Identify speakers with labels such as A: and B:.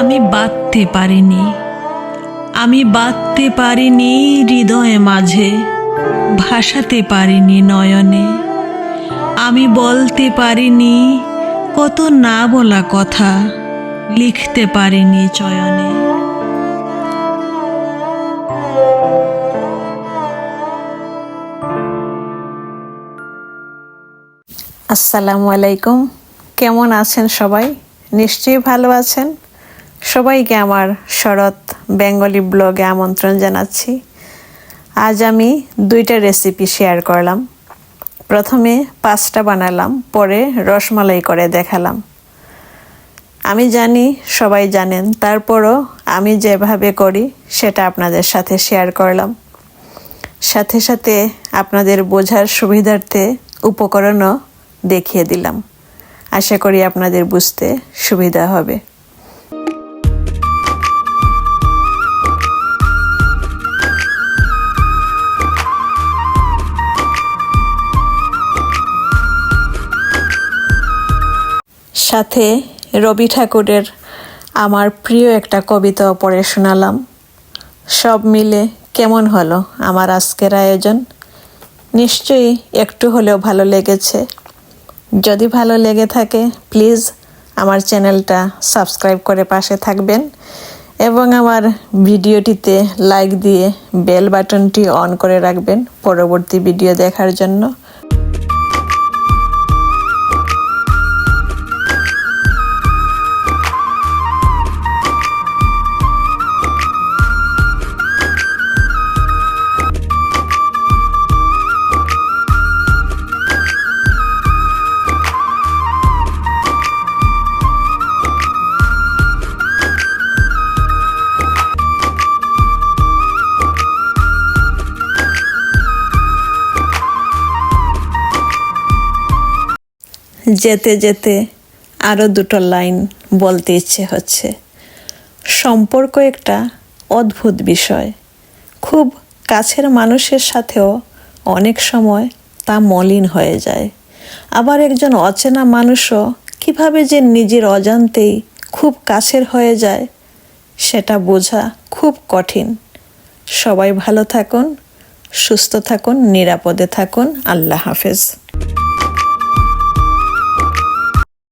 A: আমি বাঁধতে পারিনি। আমি বাঁধতে পারিনি হৃদয়ে মাঝে, ভাসাতে পারিনি নয়নে। আমি বলতে পারিনি কত না বলা কথা, লিখতে পারিনি চয়নে।
B: আসসালামু আলাইকুম। কেমন আছেন সবাই? নিশ্চয়ই ভালো আছেন। সবাইকে আমার শরৎ বেঙ্গলি ব্লগে আমন্ত্রণ জানাচ্ছি। আজ আমি দুইটা রেসিপি শেয়ার করলাম। প্রথমে পাস্তা বানালাম, পরে রসমালাই করে দেখালাম। আমি জানি সবাই জানেন, তারপরও আমি যেভাবে করি সেটা আপনাদের সাথে শেয়ার করলাম। সাথে সাথে আপনাদের বোঝার সুবিধার্থে উপকরণও দেখিয়ে দিলাম। আশা করি আপনাদের বুঝতে সুবিধা হবে। সাথে রবি ঠাকুরের আমার প্রিয় একটা কবিতাও পড়ে শোনালাম। সব মিলে কেমন হলো আমার আজকের আয়োজন? নিশ্চয়ই একটু হলেও ভালো লেগেছে। যদি ভালো লেগে থাকে, প্লিজ আমার চ্যানেলটা সাবস্ক্রাইব করে পাশে থাকবেন এবং আমার ভিডিওটিতে লাইক দিয়ে বেল বাটনটি অন করে রাখবেন পরবর্তী ভিডিও দেখার জন্য। যেতে যেতে আরও দুটো লাইন বলতে ইচ্ছে হচ্ছে। সম্পর্ক একটা অদ্ভুত বিষয়। খুব কাছের মানুষের সাথেও অনেক সময় তা মলিন হয়ে যায়। আবার একজন অচেনা মানুষও কীভাবে যে নিজের অজান্তেই খুব কাছের হয়ে যায়, সেটা বোঝা খুব কঠিন। সবাই ভালো থাকুন, সুস্থ থাকুন, নিরাপদে থাকুন। আল্লাহ হাফেজ।